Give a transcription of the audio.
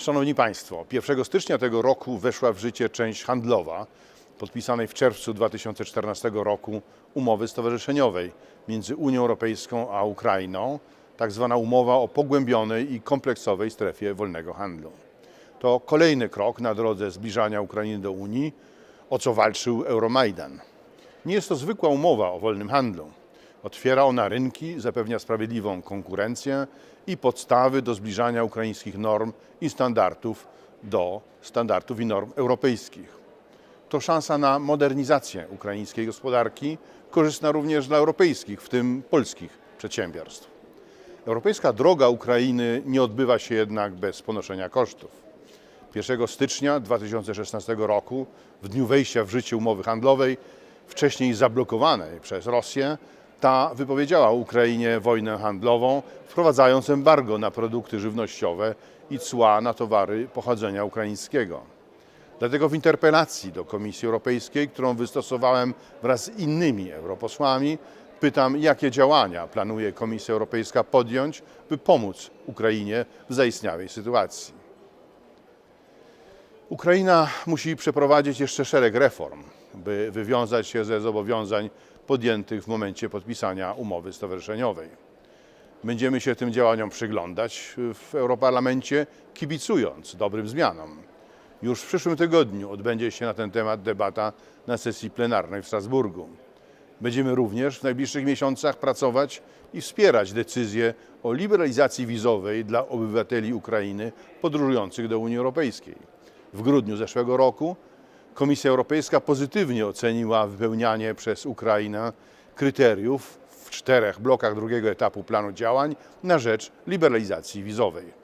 Szanowni Państwo, 1 stycznia tego roku weszła w życie część handlowa podpisanej w czerwcu 2014 roku umowy stowarzyszeniowej między Unią Europejską a Ukrainą, tak zwana umowa o pogłębionej i kompleksowej strefie wolnego handlu. To kolejny krok na drodze zbliżania Ukrainy do Unii, o co walczył Euromajdan. Nie jest to zwykła umowa o wolnym handlu. Otwiera ona rynki, zapewnia sprawiedliwą konkurencję i podstawy do zbliżania ukraińskich norm i standardów do standardów i norm europejskich. To szansa na modernizację ukraińskiej gospodarki, korzystna również dla europejskich, w tym polskich przedsiębiorstw. Europejska droga Ukrainy nie odbywa się jednak bez ponoszenia kosztów. 1 stycznia 2016 roku, w dniu wejścia w życie umowy handlowej, wcześniej zablokowanej przez Rosję, ta wypowiedziała Ukrainie wojnę handlową, wprowadzając embargo na produkty żywnościowe i cła na towary pochodzenia ukraińskiego. Dlatego w interpelacji do Komisji Europejskiej, którą wystosowałem wraz z innymi europosłami, pytam, jakie działania planuje Komisja Europejska podjąć, by pomóc Ukrainie w zaistniałej sytuacji. Ukraina musi przeprowadzić jeszcze szereg reform, by wywiązać się ze zobowiązań podjętych w momencie podpisania umowy stowarzyszeniowej. Będziemy się tym działaniom przyglądać w Europarlamencie, kibicując dobrym zmianom. Już w przyszłym tygodniu odbędzie się na ten temat debata na sesji plenarnej w Strasburgu. Będziemy również w najbliższych miesiącach pracować i wspierać decyzję o liberalizacji wizowej dla obywateli Ukrainy podróżujących do Unii Europejskiej. W grudniu zeszłego roku Komisja Europejska pozytywnie oceniła wypełnianie przez Ukrainę kryteriów w czterech blokach drugiego etapu planu działań na rzecz liberalizacji wizowej.